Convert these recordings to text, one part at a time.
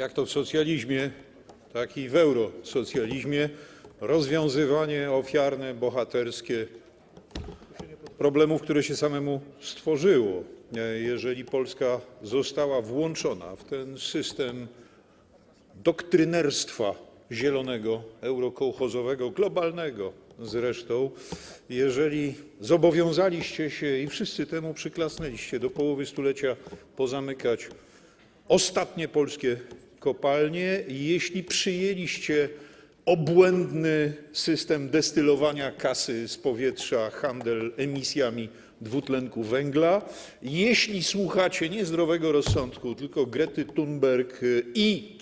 jak to w socjalizmie, tak i w eurosocjalizmie, rozwiązywanie ofiarne, bohaterskie problemów, które się samemu stworzyło. Jeżeli Polska została włączona w ten system doktrynerstwa zielonego, eurokołchozowego, globalnego zresztą, jeżeli zobowiązaliście się i wszyscy temu przyklasnęliście do połowy stulecia pozamykać ostatnie polskie kopalnie, jeśli przyjęliście obłędny system destylowania kasy z powietrza, handel emisjami dwutlenku węgla, jeśli słuchacie nie zdrowego rozsądku, tylko Grety Thunberg y, i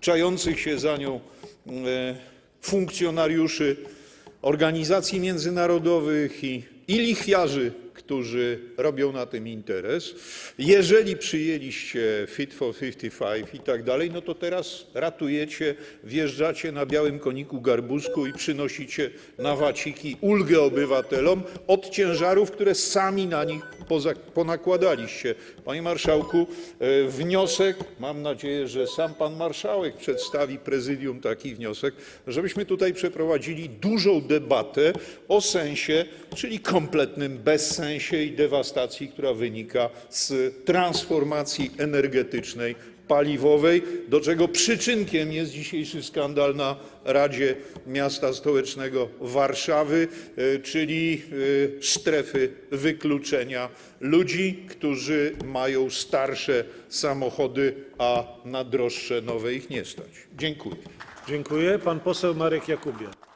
czających się za nią e, funkcjonariuszy organizacji międzynarodowych i lichwiarzy, którzy robią na tym interes. Jeżeli przyjęliście Fit for 55 i tak dalej, no to teraz ratujecie, wjeżdżacie na białym koniku garbusku i przynosicie na waciki ulgę obywatelom od ciężarów, które sami na nich ponakładaliście. Panie marszałku, e, wniosek, mam nadzieję, że sam pan marszałek przedstawi prezydium taki wniosek, żebyśmy tutaj przeprowadzili dużą debatę o sensie, czyli kompletnym bezsensie i dewastacji, która wynika z transformacji energetycznej, paliwowej, do czego przyczynkiem jest dzisiejszy skandal na Radzie Miasta Stołecznego Warszawy, e, czyli e, strefy wykluczenia ludzi, którzy mają starsze samochody, a na droższe nowe ich nie stać. Dziękuję. Dziękuję. Pan poseł Marek Jakubiak.